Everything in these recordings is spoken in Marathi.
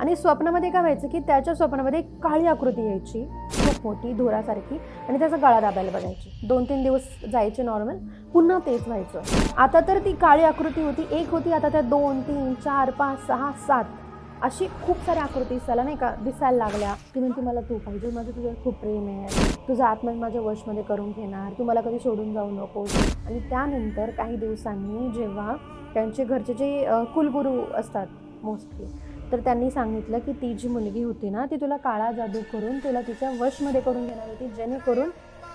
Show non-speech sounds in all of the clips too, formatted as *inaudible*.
आणि स्वप्नामध्ये काय व्हायचं की त्याच्या स्वप्नामध्ये काळी आकृती यायची. खूप मोठी धुरासारखी आणि त्याचा गळा दाबायला बघायची. दोन तीन दिवस जायचे नॉर्मल पुन्हा तेच व्हायचं. आता तर ती काळी आकृती होती एक होती आता त्या दोन तीन चार पाच सहा सात अशी खूप साऱ्या आकृती त्याला नाही का दिसायला लागल्या. ती म्हणते मला तू पाहिजे माझं तुझं खूप प्रेम आहे. तुझं आत्मा माझ्या वशमध्ये करून घेणार. तू मला कधी सोडून जाऊ नकोस. आणि त्यानंतर काही दिवसांनी जेव्हा त्यांचे घरचे जे कुलगुरू असतात मोस्टली तर त्यांनी सांगितलं की ती जी मुलगी होती ना ती तुला काळा जादू करून तुला तिच्या वशमध्ये करून घेणार होती जेणेकरून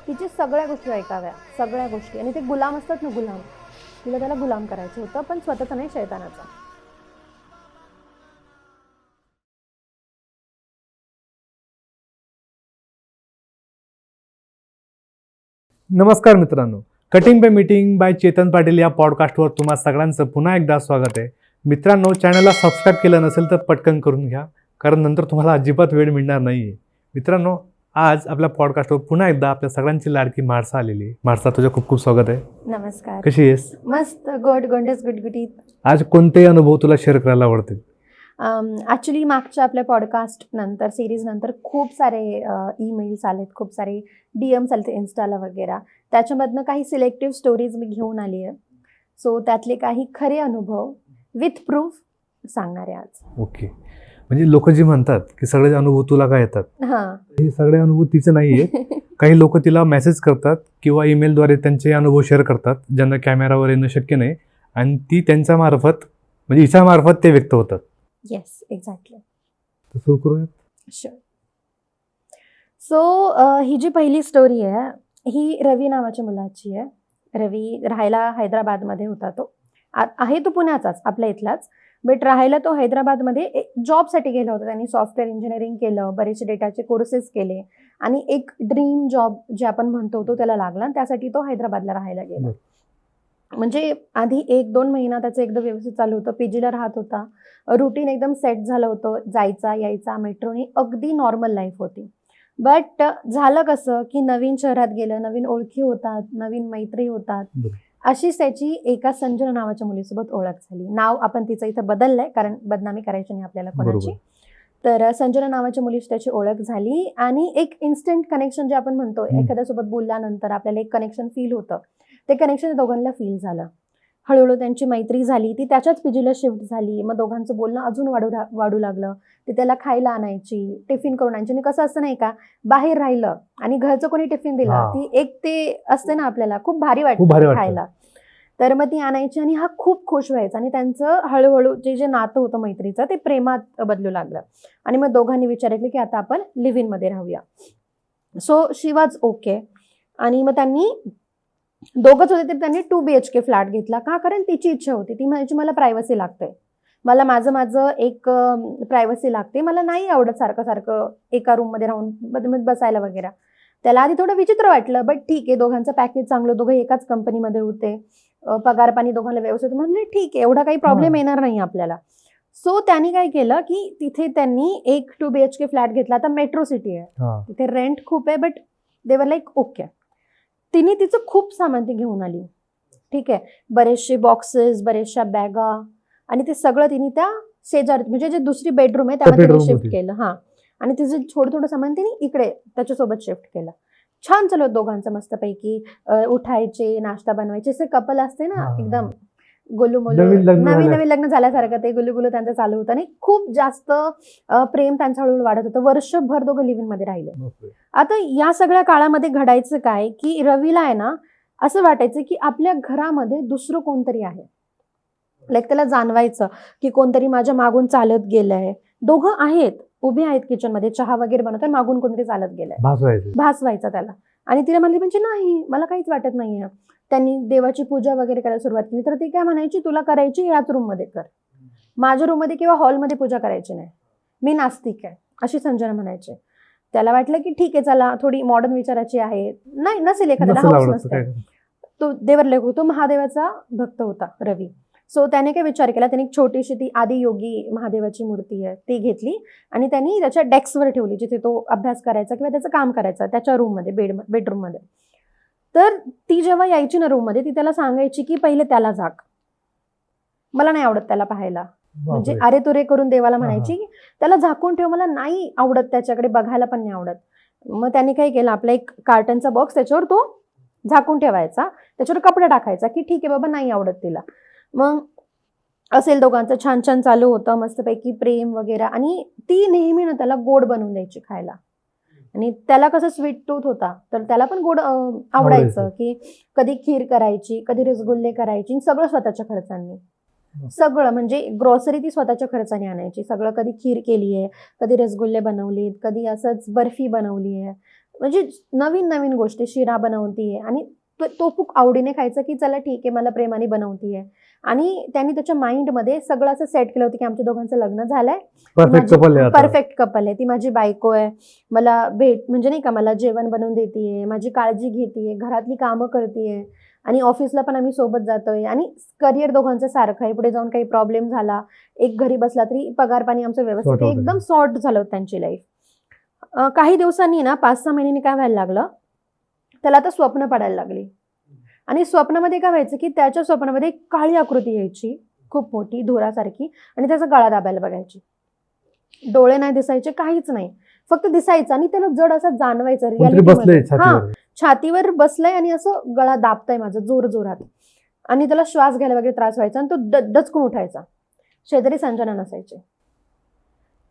तिची सगळ्या गोष्टी ऐकाव्या सगळ्या गोष्टी. आणि ते गुलाम असतात ना गुलाम तिला त्याला गुलाम करायचं होतं पण स्वतःचा नाही शैतानाचा. नमस्कार मित्रांनो. Cutting bye meeting bye Chetan Patil या पॉडकास्टवर तुम्हा सगळ्यांचं पुन्हा एकदा स्वागत आहे. मित्रांनो चॅनलला सबस्क्राईब केलं नसेल तर पटकन करून घ्या कारण नंतर तुम्हाला अजिबात वेळ मिळणार नाही आहे मित्रांनो आज आपल्या पॉडकास्टवर पुन्हा एकदा आपल्या सगळ्यांची लाडकी मारसा आलेली आहे मारसा तुझं खूप खूप स्वागत आहे. नमस्कार. कशी आहेस? मस्त गोड गोंडस गुटगुटीत. आज कोणतेही अनुभव तुला शेअर करायला आवडतील? ॲक्च्युली मागच्या आपल्या पॉडकास्ट नंतर सिरीज नंतर खूप सारे ईमेल्स आलेत खूप सारे डी एम्स आले इन्स्टाला वगैरे. त्याच्यामधनं काही सिलेक्टिव्ह स्टोरीज मी घेऊन आली आहे सो त्यातले काही खरे अनुभव विथ प्रूफ सांगणार आहे आज. ओके. म्हणजे लोक जे म्हणतात की सगळे अनुभव तुला काय येतात? हां. हे सगळे अनुभव तिचे नाही आहेत *laughs* काही लोक तिला मेसेज करतात किंवा ईमेलद्वारे त्यांचे अनुभव शेअर करतात ज्यांना कॅमेरावर येणं शक्य नाही. आणि ती त्यांच्या मार्फत म्हणजे हिच्या मार्फत ते व्यक्त होतात. येस एक्झॅक्टली तर सुरू करूयात? शुअर सो ही जी पहिली स्टोरी आहे ही रवी नावाच्या मुलाची आहे. रवी राहायला हैदराबादमध्ये होता तो. आहे तो पुण्याचाच आपल्या इथलाच. बट राहायला तो हैदराबादमध्ये जॉबसाठी गेला होता. त्यांनी सॉफ्टवेअर इंजिनिअरिंग केलं बरेचसे डेटाचे कोर्सेस केले. आणि एक ड्रीम जॉब जे आपण म्हणतो तो त्याला लागला त्यासाठी तो हैदराबादला राहायला गेला. म्हणजे आधी एक दोन महिना त्याचं एकदम व्यवस्थित चालू होतं. पीजीला राहत होता. रुटीन एकदम सेट झालं होतं. जायचा यायचा मेट्रोनी अगदी नॉर्मल लाईफ होती. बट झालं कसं की नवीन शहरात गेलं नवीन ओळखी होतात नवीन मैत्री होतात. अशीच त्याची एका संजना नावाच्या मुलीसोबत ओळख झाली नाव आपण तिचं इथं बदललंय कारण बदनामी करायची नाही आपल्याला कोणाची. तर संजना नावाच्या मुलीशी त्याची ओळख झाली आणि एक इन्स्टंट कनेक्शन जे आपण म्हणतो. एखाद्यासोबत बोलल्यानंतर आपल्याला एक कनेक्शन फील होतं ते कनेक्शन दोघांना फील झालं हळूहळू त्यांची मैत्री झाली. ती त्याच्याच पीजीला शिफ्ट झाली. मग दोघांचं बोलणं अजून वाढू वाढू लागलं. ते त्याला खायला आणायची टिफिन करून आणायची. आणि कसं असतं नाही का बाहेर राहिलं आणि घरचं कोणी टिफिन दिलं. ती एक ते असते ना आपल्याला खूप भारी वाटतं. खायला. तर मग ती आणायची आणि हा खूप खुश व्हायचा. आणि त्यांचं हळूहळू जे जे नातं होतं मैत्रीचं ते प्रेमात बदलू लागलं. आणि मग दोघांनी विचार केले की आता आपण लिव्ह इनमध्ये राहूया. सो शी वॉज ओके आणि मग त्यांनी दोघंच होते तर त्यांनी two B H K flat घेतला. का? कारण तिची इच्छा होती. ती म्हणायची मला प्रायव्हसी लागते मला माझं माझं एक प्रायव्हसी लागते मला नाही आवडत सारखं सारखं एका रूममध्ये राहून बसायला वगैरे. त्याला आधी थोडं विचित्र वाटलं बट ठीक आहे दोघांचं पॅकेज चांगलं. दोघं एकाच कंपनीमध्ये होते. पगार पाणी दोघांना व्यवस्थित म्हणले ठीक आहे एवढा काही प्रॉब्लेम. येणार नाही आपल्याला. सो त्यांनी काय केलं की तिथे त्यांनी एक two B H K flat घेतला. आता मेट्रो सिटी आहे. तिथे रेंट खूप आहे बट देवर लाईक ओके तिने तिचं खूप सामान ती घेऊन आली. ठीक आहे. बरेचसे बॉक्सेस बरेचशा बॅगा आणि ते सगळं तिने त्या शेजार म्हणजे जे दुसरी बेडरूम आहे त्यामध्ये तिने शिफ्ट. केलं. हां. आणि तिचं थोडं थोडं सामान तिने इकडे त्याच्यासोबत शिफ्ट केलं. छान चालू दोघांचं मस्तपैकी. उठायचे नाश्ता बनवायचे. असे कपल असते ना. एकदम. गुलू मुलू नवीन लग्न नवीन लग्न झाल्यासारखं ते गुलू गुलू त्यांचं चालू होतं आणि खूप जास्त प्रेम त्यांचं हळूहळू वाढत होतं. वर्षभर दोघं लिव्हिंगमध्ये राहिले. आता या सगळ्या काळामध्ये घडायचं काय की रवीला आहे ना असं वाटायचं की आपल्या घरामध्ये दुसरं कोणतरी आहे. लाईक त्याला जाणवायचं की कोणतरी माझ्या मागून चालत गेलंय. दोघं आहेत उभे आहेत किचनमध्ये चहा वगैरे बनवतात मागून कोणतरी चालत गेलंय. भास व्हायचे भास व्हायचा त्याला. आणि तिला म्हणली म्हणजे नाही मला काहीच वाटत नाहीये. त्यांनी देवाची पूजा वगैरे करायला सुरुवात केली. तर ती काय म्हणायची तुला करायची याच रूममध्ये कर. माझ्या रूममध्ये किंवा हॉलमध्ये पूजा करायची नाही. मी नास्तिक आहे. अशी संजना म्हणायचे. त्याला वाटलं की ठीक आहे चला थोडी मॉडर्न विचाराची आहे. नाही नसेल एखाद्याला आवडत नसते. तो देवर तो महादेवाचा भक्त होता रवी. सो त्याने काय विचार केला? त्याने एक छोटीशी ती आदी योगी महादेवाची मूर्ती आहे ती घेतली आणि त्यांनी त्याच्या डेस्कवर ठेवली जिथे तो अभ्यास करायचा किंवा त्याचं काम करायचं त्याच्या रूममध्ये बेड बेडरूममध्ये. तर ती जेव्हा यायची ना रूममध्ये ती त्याला सांगायची की पहिले त्याला जाग. मला नाही आवडत त्याला पाहायला. म्हणजे. अरे तुरे करून देवाला. म्हणायची की त्याला झाकून ठेव मला नाही आवडत त्याच्याकडे बघायला पण नाही आवडत. मग त्यांनी काय केलं? आपला एक कार्टनचा बॉक्स त्याच्यावर तो झाकून ठेवायचा त्याच्यावर कपडे टाकायचा की ठीक आहे बाबा नाही आवडत तिला. मग असेल दोघांचं छान छान चालू होतं मस्तपैकी प्रेम वगैरे. आणि ती नेहमी ना त्याला गोड बनवून द्यायची खायला. आणि त्याला कसं स्वीट टूथ होता तर त्याला पण गोड आवडायचं. की कधी खीर करायची कधी रसगुल्ले करायची सगळं स्वतःच्या खर्चांनी. सगळं म्हणजे ग्रॉसरी ती स्वतःच्या खर्चाने आणायची. सगळं कधी खीर केली आहे कधी रसगुल्ले बनवलीत कधी असंच बर्फी बनवली आहे. म्हणजे नवीन नवीन गोष्टी शिरा बनवतीये. आणि तो तो खूप आवडीने खायचं की चला ठीक आहे मला प्रेमाने बनवतीये. आणि त्यांनी त्याच्या माइंडमध्ये सगळं असं सेट केलं होतं की आमच्या दोघांचं लग्न झालंय. परफेक्ट माझी- कपल आहे. परफेक्ट कपल आहे. ती माझी बायको आहे. मला भेट म्हणजे नाही का मला जेवण बनवून देते माझी काळजी घेते घरातली कामं करते आणि ऑफिसला पण आम्ही सोबत जातोय. आणि करिअर दोघांचं सारखं आहे. पुढे जाऊन काही प्रॉब्लेम झाला एक घरी बसला तरी पगार पाणी आमचं व्यवस्थित एकदम. सॉर्ट झालं होतं त्यांची लाईफ काही दिवसांनी ना पाच सहा महिन्यांनी काय व्हायला लागलं? त्याला आता स्वप्न पडायला लागली. आणि स्वप्नामध्ये काय व्हायचं की त्याच्या स्वप्नामध्ये काळी आकृती यायची खूप मोठी धुरासारखी आणि त्याचा गळा दाबायला बघायची. डोळे नाही दिसायचे काहीच नाही. फक्त दिसायचं आणि त्याला जड असं जाणवायचं मध्ये. हा छातीवर बसलंय आणि असं गळा दाबताय माझं जोर जोरात. आणि त्याला श्वास घ्यायला वगैरे त्रास व्हायचा आणि तो डचकून उठायचा. शेजारी संजना नसायचे.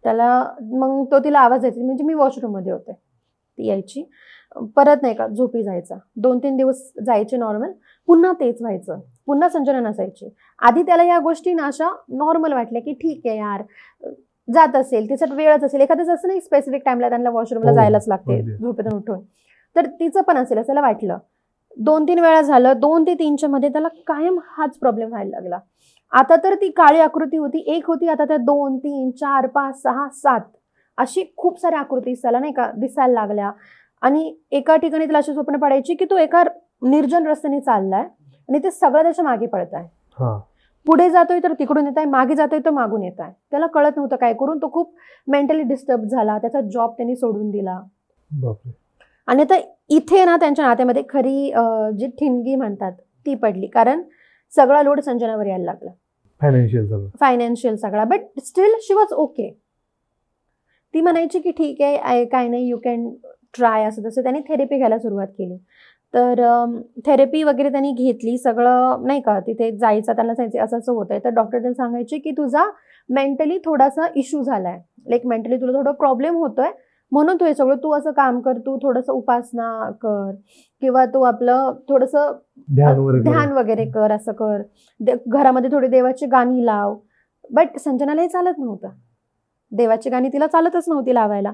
त्याला मग तो तिला आवाज द्यायचा म्हणजे मी वॉशरूममध्ये होते. ती यायची. परत नाही का झोपी जायचा. दोन तीन दिवस जायचे नॉर्मल पुन्हा तेच व्हायचं. पुन्हा संजना नसायची आधी त्याला या गोष्टी ना अशा नॉर्मल वाटल्या की ठीक आहे यार जात असेल तिचं वेळच असेल. एखादंच असं नाही स्पेसिफिक टाइमला त्यांना वॉशरूमला हो, जायलाच लागते. झोपेतून उठून. तर तिचं पण असेल असं त्याला वाटलं. दोन तीन वेळा झालं दोन ते तीनच्या मध्ये त्याला कायम हाच प्रॉब्लेम व्हायला लागला. आता तर ती काळी आकृती होती एक होती आता त्या दोन तीन चार पाच सहा सात अशी खूप साऱ्या आकृती त्याला नाही का दिसायला लागल्या. आणि एका ठिकाणी त्याला अशी स्वप्न पडायची की तो एका निर्जन रस्त्याने चाललाय आणि ते सगळं त्याच्यामागे पडत आहे हा. पुढे जातोय तर तिकडून येत आहे मागे जातोय तर मागून येत आहे त्याला कळत नव्हतं काय करून तो खूप मेंटली डिस्टर्ब झाला त्याचा जॉब त्यांनी सोडून दिला. आणि आता इथे ना त्यांच्या नात्यामध्ये खरी जी ठिणगी म्हणतात ती पडली. कारण सगळा लोड संजनावर यायला लागला. फायनान्शियल सगळं. फायनान्शियल सगळा. But still she was okay ती म्हणायची की ठीक आहे काय नाही यू कॅन ट्राय असं तसं त्यांनी थेरपी घ्यायला सुरुवात केली. तर थेरपी वगैरे त्यांनी घेतली. सगळं नाही का तिथे जायचं त्यांना सांगायचं असं असं होतंय. तर डॉक्टर त्यांना सांगायचे की तुझा मेंटली थोडासा इश्यू झालाय. लाईक मेंटली तुला थोडं प्रॉब्लेम होतोय. म्हणून तू हे सगळं तू असं काम कर तू थोडंसं उपासना कर. किंवा तू आपलं थोडंसं ध्यान वगैरे कर. असं कर. घरामध्ये थोडी देवाची गाणी लाव. बट संजनाला हे चालत नव्हतं. देवाची गाणी तिला चालतच नव्हती लावायला.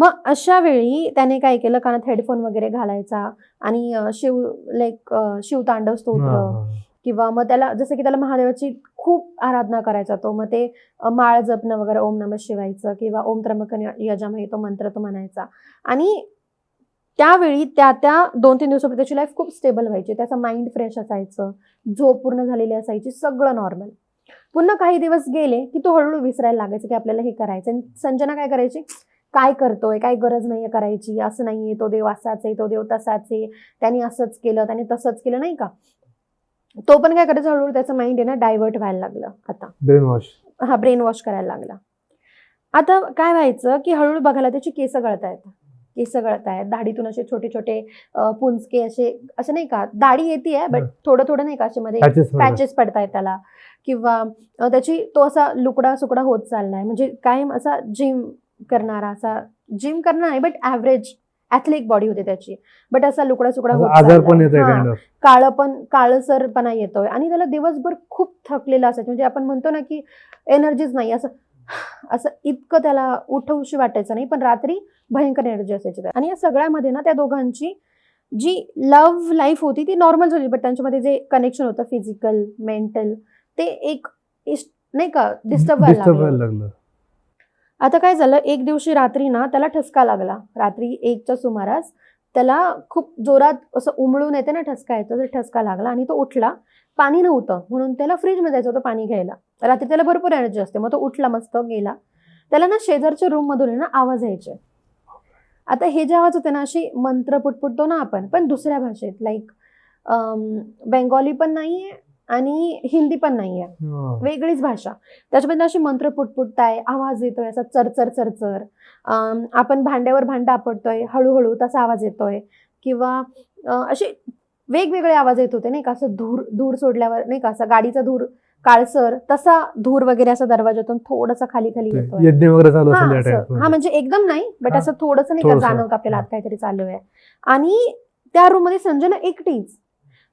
मग अशा वेळी त्याने काय केलं? कानात हेडफोन वगैरे घालायचा आणि शिव लाईक शिवतांडव स्तोत्र. किंवा मग त्याला जसं की त्याला महादेवाची खूप आराधना करायचा तो मग ते माळ जपणं वगैरे ओम नम शिवायचं किंवा ओम त्र्यंबक यजामहे तो मंत्र तो म्हणायचा. आणि त्यावेळी त्या त्या दोन तीन दिवसापूर्वी त्याची लाईफ खूप स्टेबल व्हायची. त्याचं माइंड फ्रेश असायचं झोप पूर्ण झालेली असायची सगळं नॉर्मल पुन्हा काही दिवस गेले की तो हळूहळू विसरायला लागायचं की आपल्याला हे करायचं आणि संजना काय करायची? काय करतोय काय गरज नाहीये करायची असं नाहीये तो देव असाच आहे तो देव तसाच. आहे त्यांनी असंच केलं त्यांनी तसंच केलं नाही का? तो पण काय करायचं हळूहळू त्याचं माइंड आहे ना डायव्हर्ट व्हायला लागलं आता. ब्रेन वॉश हा ब्रेन वॉश करायला लागला. आता काय व्हायचं की हळूहळू बघायला त्याची केस गळतायत केस गळतायत दाढीतून असे छोटे छोटे पुंचके असे असे नाही का? दाढी येते बट. थोडं थोडं नाही का असे मध्ये पॅचेस पडतायत त्याला. किंवा त्याची तो असा लुकडा सुकडा होत चाललाय. म्हणजे कायम असा जिम करणारा असा जिम करणार नाही बट ॲव्हरेज ॲथलिक बॉडी होते त्याची. बट असा लुकडा सुकडा होत काळं पण काळसरपणा येतोय. आणि त्याला दिवसभर खूप थकलेला असायचं. म्हणजे आपण म्हणतो ना की एनर्जीच नाही असं असं इतकं त्याला उठवशी वाटायचं नाही पण रात्री भयंकर एनर्जी असायची. आणि या सगळ्यामध्ये ना त्या दोघांची जी लव्ह लाईफ होती ती नॉर्मल झाली. बट त्यांच्यामध्ये जे कनेक्शन होतं फिजिकल मेंटल ते एक नाही का डिस्टर्ब व्हायला लागलं. आता काय झालं? एक दिवशी रात्री ना त्याला ठसका लागला. रात्री एकच्या सुमारास त्याला खूप जोरात असं उमळून येते ना ठसका येतो तर ठसका लागला आणि तो उठला. पाणी नव्हतं म्हणून त्याला फ्रीजमध्ये जायचं होतं पाणी घ्यायला. रात्री त्याला भरपूर एनर्जी असते मग तो उठला मस्त गेला. त्याला ना शेजारच्या रूममधून ना आवाज यायचे. आता हे जे आवाज होते ना अशी मंत्र पुटपुटतो ना आपण पण दुसऱ्या भाषेत लाईक बेंगॉली पण नाही आहे आणि हिंदी पण नाही आहे. वेगळीच भाषा. त्याच्यामध्ये अशी मंत्र पुटपुटताय आवाज येतोय असा चरचर चरचर. आपण भांड्यावर भांडं आपटतोय हळूहळू तसा आवाज येतोय. किंवा असे वेगवेगळे आवाज येत होते नाही का? असं धूर धूर सोडल्यावर नाही का? असं गाडीचा धूर काळसर तसा धूर वगैरे असं दरवाजातून थोडासा खाली खाली येतोय. यज्ञ वगैरे चालू असेल हा म्हणजे एकदम नाही बट. असं थोडंसं नाही का. जाणवतं आपल्याला आत. काहीतरी चालू आहे आणि त्या रूममध्ये संजना एकटीच.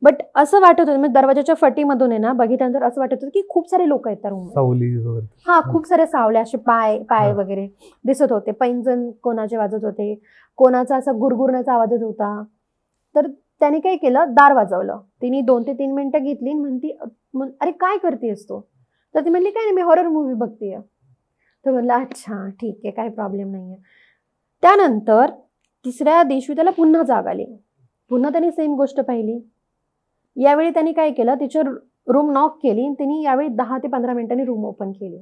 बट असं वाटत होतं म्हणजे दरवाजाच्या फटीमधून आहे ना बघितल्यानंतर असं वाटत होतं की खूप सारे लोक आहेत त्या रूम सावली वगैरे. हा खूप सारे सावले असे पाय पाय. वगैरे दिसत होते. पैंजण कोणाचे वाजत होते कोणाचा असा गुरगुरण्याचा आवाज येत होता. तर त्याने काय केलं दार वाजवलं. तिने दोन ते तीन मिनिटं घेतली आणि म्हणती म्हण- अरे काय करतेस तू? तर ती म्हणली काय नाही मी हॉरर मूवी बघतेय. तर म्हणलं अच्छा ठीक आहे काही प्रॉब्लेम नाही आहे त्यानंतर तिसऱ्या दिवशी त्याला पुन्हा जाग आली. पुन्हा त्याने सेम गोष्ट पाहिली. यावेळी त्यांनी काय केलं तिच्या रूम नॉक केली आणि तिने यावेळी दहा ते पंधरा मिनिटांनी रूम ओपन केली.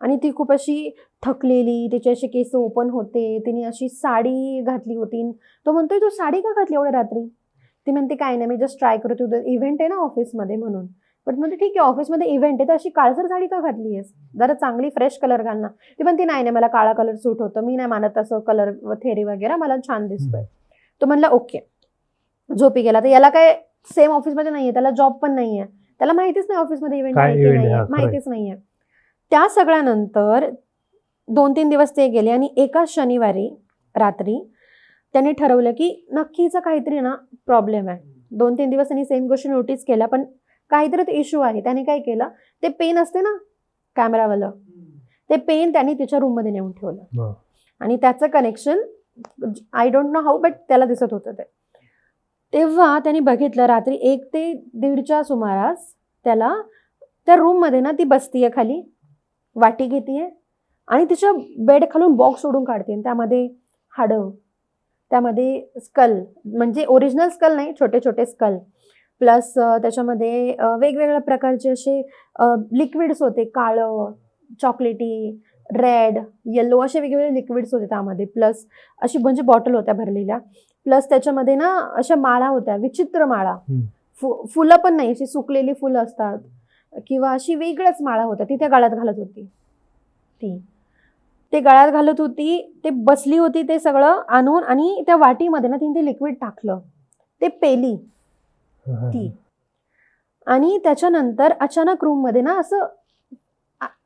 आणि ती खूप अशी थकलेली तिचे असे केस ओपन होते तिने अशी साडी घातली होती. तो म्हणतोय तू साडी का घातली एवढ्या रात्री? ती म्हणते काय नाही मी जस्ट ट्राय करत होतो. इव्हेंट आहे ना ऑफिसमध्ये म्हणून. बट म्हणते ठीक आहे ऑफिसमध्ये इव्हेंट आहे तर अशी काळसर साडी का घातली आहेस जरा चांगली फ्रेश कलर घाल ना. ती म्हणते नाही नाही मला काळा कलर सूट होतं. मी नाही मानत असं कलर थेरी वगैरे. मला छान दिसतोय. तो म्हणला ओके. झोपी गेला. तर याला काय सेम ऑफिसमध्ये नाहीये त्याला जॉब पण नाहीये. त्याला माहितीच नाही ऑफिसमध्ये इव्हेंट काय आहे की event आहे, नाहीये हा, खरंय. माहितीच नाहीये. त्या सगळ्यानंतर दोन तीन दिवस ते गेले आणि एका शनिवारी रात्री त्यांनी ठरवलं की नक्कीचा काहीतरी ना प्रॉब्लेम आहे. दोन तीन दिवस त्यांनी सेम गोष्टी नोटीस केल्या पण काहीतरी इश्यू आहे. त्याने काय केलं? ते पेन असते ना कॅमेरावालं ते पेन त्यांनी तिच्या रूममध्ये नेऊन ठेवलं. हा. आणि त्याचं connection I don't know how but त्याला दिसत होतं ते. तेव्हा त्यांनी बघितलं रात्री एक ते दीडच्या सुमारास त्याला त्या रूममध्ये ना ती बसतीये खाली वाटी घेतीये आणि तिच्या बेड खालून बॉक्स सोडून काढते त्यामध्ये हाडं त्यामध्ये स्कल म्हणजे ओरिजिनल स्कल नाही छोटे छोटे स्कल प्लस त्याच्यामध्ये वेगवेगळ्या प्रकारचे असे लिक्विड्स होते काळं चॉकलेटी रेड येल्लो असे वेगवेगळे लिक्विड्स होते त्यामध्ये. प्लस अशी म्हणजे बॉटल होत्या भरलेल्या. प्लस त्याच्यामध्ये ना अशा माळा होत्या विचित्र माळा. फु फुलं पण नाही अशी सुकलेली फुलं असतात. किंवा अशी वेगळ्याच माळा होत्या ती त्या गळ्यात घालत होती. ती. ते गळ्यात घालत होती ते बसली होती ते सगळं आणून आणि त्या वाटीमध्ये ना तिने ते लिक्विड टाकलं. ते पेली. ती. आणि त्याच्यानंतर अचानक रूममध्ये ना असं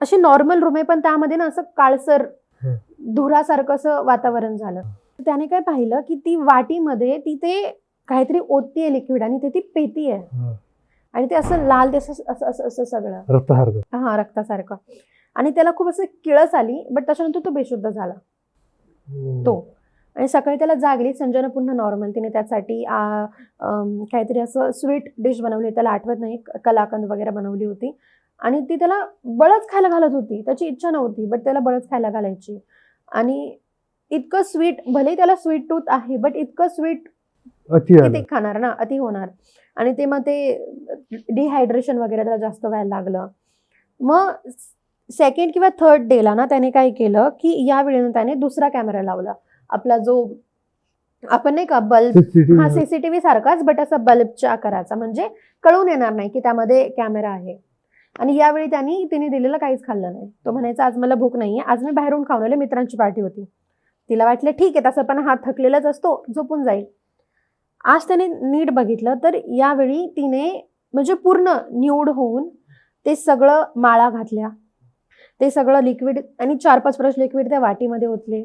अशी नॉर्मल रूम आहे पण त्यामध्ये ना असं काळसर. धुरासारखं असं वातावरण झालं. त्याने काय पाहिलं की ती वाटीमध्ये ती ते काहीतरी ओततीये लिक्विड आणि ते ती पेती आहे. आणि ते असं लाल ते असं असं असं सगळं. रक्तासारखं. हा रक्तासारखं. आणि त्याला खूप असं किळस आली बट त्याच्यानंतर तो बेशुद्ध झाला. तो. आणि सकाळी त्याला जागली संजना पुन्हा नॉर्मल तिने त्यासाठी काहीतरी असं स्वीट डिश बनवली. त्याला आठवत नाही कलाकंद वगैरे बनवली होती. आणि ती त्याला बळच खायला घालत होती. त्याची इच्छा नव्हती बट त्याला बळच खायला घालायची. आणि इतकं स्वीट भले त्याला स्वीट टूथ आहे बट इतकं स्वीट ते खाणार ना अति होणार. आणि ते मग ते डिहायड्रेशन वगैरे त्याला जास्त व्हायला लागलं. मग सेकंड किंवा थर्ड डेला ना त्याने काय केलं की या वेळेनं त्याने दुसरा कॅमेरा लावला. आपला जो आपण नाही का बल्ब हा सीसीटीव्ही सारखाच बट असा बल्बच्या आकाराचा म्हणजे कळून येणार नाही की त्यामध्ये कॅमेरा आहे. आणि यावेळी त्यांनी तिने दिलेलं काहीच खाल्लं नाही. तो म्हणायचा आज मला भूक नाहीये. आज मी बाहेरून खाऊन आले मित्रांची पार्टी होती. तिला वाटलं ठीक आहे तसं पण हात थकलेलाच असतो झोपून जाईल आज त्याने नीट बघितलं तर यावेळी तिने म्हणजे पूर्ण न्यूड होऊन ते सगळं माळा घातल्या ते सगळं लिक्विड आणि चार पाच ब्रश लिक्विड त्या वाटीमध्ये ओतले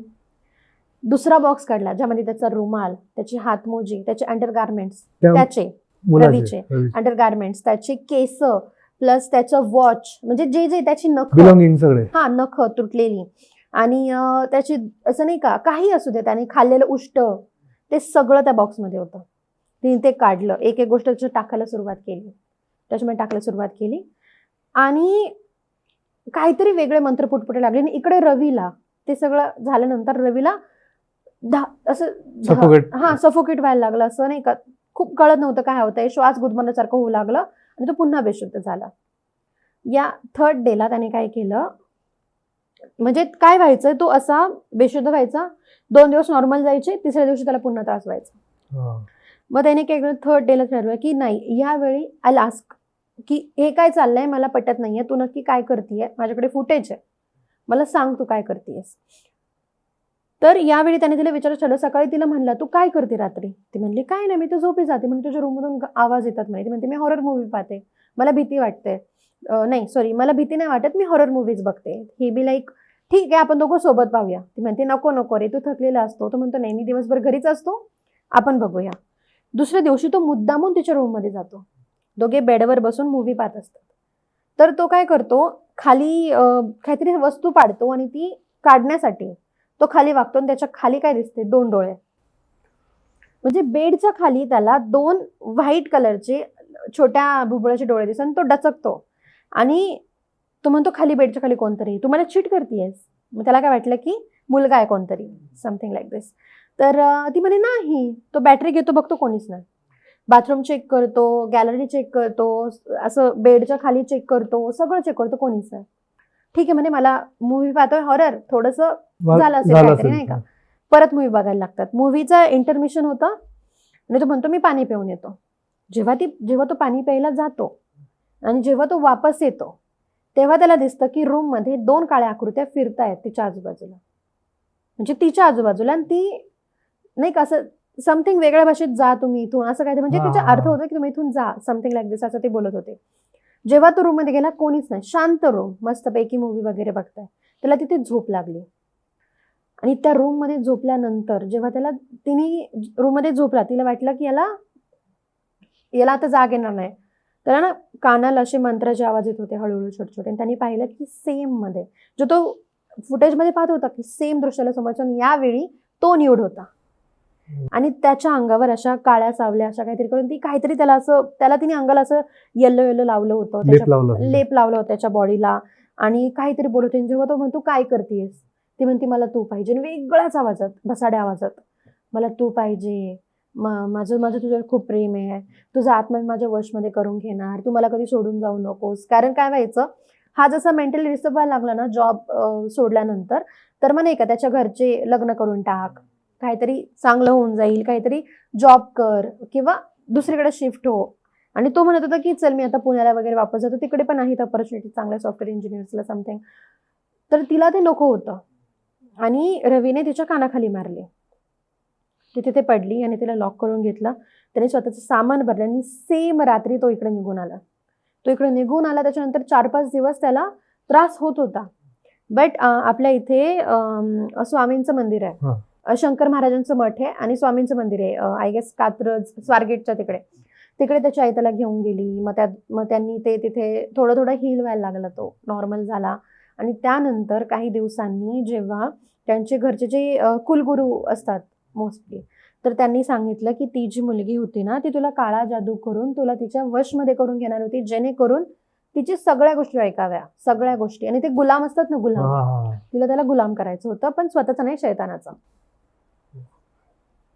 दुसरा बॉक्स काढला ज्यामध्ये त्याचा रुमाल त्याची हातमोजी त्याचे अंडर गार्मेंट्स त्या त्याचे रवीचे. रवीचे. अंडर गार्मेंट्स त्याचे केस प्लस त्याचं वॉच म्हणजे जे जे त्याची नख बिलॉंगिंग सगळे हा नख तुटलेली आणि त्याची असं नाही का काही असू दे त्याने खाल्लेलं उष्ट ते सगळं त्या बॉक्समध्ये होतं. तिने ते काढलं. एक एक गोष्ट टाकायला सुरुवात केली. त्याच्यामध्ये टाकायला सुरुवात केली. आणि काहीतरी वेगळे मंत्र पुटपुटे लागले. आणि इकडे रवीला ते सगळं झाल्यानंतर रवीला धा असं. हा सफोकेट व्हायला लागलं. असं नाही का खूप कळत नव्हतं काय होतंय. श्वास गुदमरल्यासारखं होऊ लागलं आणि तो पुन्हा बेशुद्ध झाला. या थर्ड डेला त्याने काय केलं म्हणजे काय व्हायचं तो असा बेशुद्ध व्हायचा दोन दिवस नॉर्मल जायचे तिसऱ्या दिवशी त्याला पुन्हा त्रास व्हायचा. मग त्याने काय केलं थर्ड डेला ठरवलं की नाही यावेळी आय लास्क की हे काय चाललंय मला पटत नाहीये तू नक्की काय करतीये माझ्याकडे फुटेज आहे. मला सांग तू काय करतेयस. तर यावेळी त्याने तिला विचारत ठरलं सकाळी तिला म्हणला तू काय करते रात्री? ती म्हणली काय नाही मी तर झोपी जाते. म्हणजे तुझ्या रूममधून आवाज येतात म्हणे. ती म्हणते मी हॉरर मूवी पाहते. मला भीती वाटते. नाही सॉरी मला भीती नाही वाटत मी हॉरर मूवीज बघते. ही बी लाईक ठीक आहे आपण दोघं सोबत पाहूया. ती म्हणते नको नको रे तू थकलेला असतो. तो म्हणतो नाही मी दिवसभर घरीच असतो आपण बघूया. दुसऱ्या दिवशी तो मुद्दामून तिच्या रूममध्ये जातो. दोघे बेडवर बसून मूवी पाहत असतात. तर तो काय करतो खाली काहीतरी वस्तू पाडतो आणि ती काढण्यासाठी तो खाली वागतो आणि त्याच्याखाली काय दिसते? दोन डोळे. म्हणजे बेडच्या खाली त्याला दोन व्हाईट कलरचे छोट्या भुबळाचे डोळे दिसतात तो डचकतो. आणि तो म्हणतो खाली बेडच्या खाली कोणतरी. तू मला चीट करतेयस. मग त्याला काय वाटलं की मुलगा आहे कोणतरी. समथिंग लाईक दिस तर ती म्हणे नाही तो बॅटरी घेतो बघतो कोणीच नाही. बाथरूम चेक करतो गॅलरी चेक करतो असं बेडच्या खाली चेक करतो सगळं चेक करतो कोणीच नाही. ठीक आहे म्हणे मला मूवी पाहतोय हॉरर थोडंसं झालं असेल काहीतरी, नाही का? परत मूवी बघायला लागतात. मूवीचा इंटरमिशन होतं. आणि तो म्हणतो मी पाणी पिऊन येतो. जेव्हा ती जेव्हा तो पाणी प्यायला जातो आणि जेव्हा तो वापस येतो तेव्हा त्याला दिसतं की रूममध्ये दोन काळ्या आकृत्या फिरतायत तिच्या आजूबाजूला. म्हणजे तिच्या आजूबाजूला आणि ती नाही का असं समथिंग वेगळ्या भाषेत जा तुम्ही इथून असं काय म्हणजे तिचा अर्थ. होता की तुम्ही इथून जा समथिंग लाईक दिस असं ते बोलत होते. जेव्हा तो रूममध्ये गेला कोणीच नाही. शांत रूम मस्तपैकी मूवी वगैरे बघताय. त्याला तिथे झोप लागली. आणि त्या रूममध्ये झोपल्यानंतर जेव्हा त्याला तिने रूममध्ये झोपला तिला वाटलं की याला याला आता जाग येणार नाही. त्याला ना कानाला असे मंत्राचे आवाज येत होते हळूहळू छोटे छोटे त्यांनी पाहिलं की सेममध्ये जो तो फुटेजमध्ये पाहत होता की सेम दृश्याला समोरच्या यावेळी तो न्यूड होता. आणि त्याच्या अंगावर अशा काळ्या सावल्या अशा काहीतरी करून ती काहीतरी त्याला असं त्याला तिने अंगाला असं येल्लो येल्लो लावलं होतं. लेप त्याच्या-. लेप लावला होता त्याच्या बॉडीला आणि काहीतरी बोलत होती. जेव्हा तो म्हणतो काय करतेस? ती म्हणते मला तू पाहिजे. आणि वेगळ्याच आवाजात भसाड्या आवाजात मला तू पाहिजे. माझं माझं तुझ्यावर खूप प्रेम आहे. तुझा आत्मा मी माझ्या वशमध्ये करून घेणार. तू मला कधी सोडून जाऊ नकोस. कारण काय व्हायचं? हा जसा मेंटली डिस्टर्ब व्हायला लागला ना जॉब सोडल्यानंतर तर मग नाही का त्याच्या घरचे लग्न करून टाक. काहीतरी चांगलं होऊन जाईल. काहीतरी जॉब कर किंवा दुसरीकडे शिफ्ट हो. आणि तो म्हणत होता की चल मी आता पुण्याला वगैरे वापस जातो. तिकडे पण आहेत ऑपॉर्च्युनिटी चांगल्या सॉफ्टवेअर इंजिनियर्सला समथिंग तर तिला ते नको होतं. आणि रवीने तिच्या कानाखाली मारले. ती तिथे पडली आणि तिला लॉक करून घेतलं. त्याने स्वतःचं सामान भरलं आणि सेम रात्री तो इकडे निघून आला. तो इकडे निघून आला त्याच्यानंतर चार पाच दिवस त्याला त्रास होत होता. बट आपल्या इथे स्वामींचं मंदिर आहे. शंकर महाराजांचं मठ आहे आणि स्वामींचं मंदिर आहे. आय गेस कात्रज स्वारगेटच्या तिकडे. तिकडे त्याची आई त्याला घेऊन गेली. मग त्या मग त्यांनी ते तिथे थोडं थोडं हील व्हायला लागला तो. नॉर्मल झाला. आणि त्यानंतर काही दिवसांनी जेव्हा त्यांचे घरचे जे कुलगुरू असतात मोस्टली तर त्यांनी सांगितलं की ती जी मुलगी होती ना ती तुला काळा जादू करून तुला तिच्या वशमध्ये करून घेणार होती जेणेकरून तिची सगळ्या गोष्टी ऐकाव्या सगळ्या गोष्टी. आणि ते गुलाम असतात ना गुलाम. तिला त्याला गुलाम करायचं होतं पण स्वतःचा नाही शैतानाचा.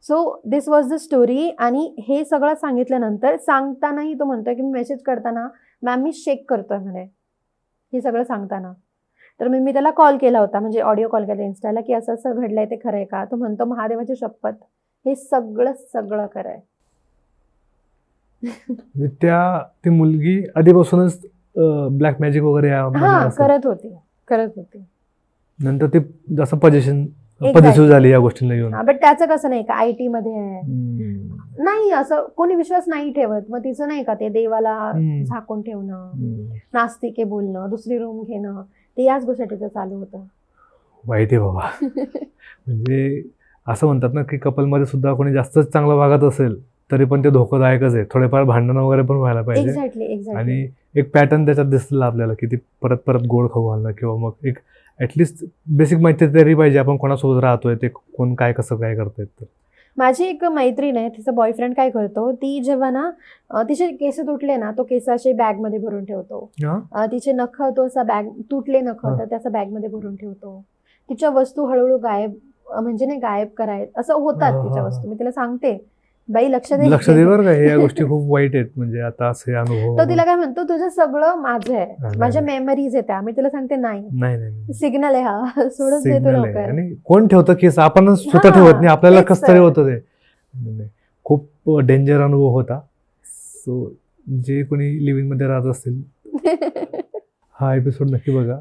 So this was the story आणि हे सगळं सांगितल्यानंतर सांगतानाही तो म्हणतोय की मी मेसेज करताना मॅम मी शेक करतोय म्हणे. हे सगळं सांगताना. तर मी मी त्याला कॉल केला होता म्हणजे ऑडिओ कॉल केला इन्स्टाला की असं असं घडलंय ते खरंय का तो म्हणतो महादेवाची शपथ हे सगळं सगळं खरं आहे म्हणजे त्या ती मुलगी आधीपासूनच ब्लॅक मॅजिक वगैरे हा. करत होती करत होती नंतर ते जसं पजेशन. पजेसिव्ह झाली या गोष्टींना घेऊन हा बट त्याचं कसं नाही का आय टी मध्ये आहे. नाही असं कोणी विश्वास नाही ठेवत मग तिचं नाही का ते देवाला. झाकून ठेवणं. नास्तिके बोलणं दुसरी रूम घेणं ते याच गोष्टीचं चालू होतं. वाईट आहे बाबा. म्हणजे असं म्हणतात ना की कपलमध्ये सुद्धा कोणी जास्तच चांगलं वागत असेल तरी पण ते धोकादायकच आहे. थोडेफार भांडणं वगैरे पण व्हायला पाहिजे. आणि एक पॅटर्न त्याच्यात दिसलं आपल्याला की ती परत परत गोड खाऊ घालणं किंवा मग एक ॲटलिस्ट बेसिक माहिती तरी पाहिजे. आपण कोणासोबत राहतोय ते कोण काय कसं काय करतायत तर. माझी एक मैत्रीण आहे तिचा बॉयफ्रेंड काय करतो ती जेव्हा ना तिचे केस तुटले ना तो केस असे बॅगमध्ये भरून ठेवतो तिचे नख तो असा बॅग तुटले नख. तर त्याचा बॅगमध्ये भरून ठेवतो तिच्या वस्तू हळूहळू गायब म्हणजे नाही गायब कराय असं होतात तिच्या. वस्तू मी तिला सांगते बाई लक्ष दे लक्ष दे बरं का या गोष्टी खूप वाईट आहेत म्हणजे आता असे अनुभव *laughs* तो तिला काय म्हणतो तुझं सगळं माझं आहे. माझ्या. मेमरीज आहेत त्या मी तिला सांगते नाही. नाही नाही सिग्नल आहे हा. *laughs* सोडून दे तू सिग्नल आहे. लवकर. आणि कोण ठेवतं केस? आपण स्वतः ठेवत नाही आपल्याला कसं तरी. होतं ते. नाही, खूप डेंजर अनुभव होता. सो जे कोणी लिव्हिंगमध्ये राहत असतील *laughs* हा एपिसोड नक्की बघा.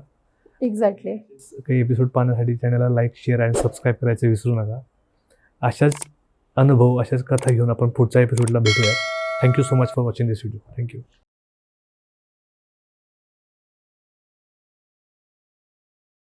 एक्झॅक्टली काही एपिसोड पाहण्यासाठी चॅनलला लाईक शेअर आणि सबस्क्राईब करायचं विसरू नका. अशाच अनुभव अशाच कथा घेऊन आपण पुढच्या एपिसोडला भेटूया thank you so much for watching this video thank you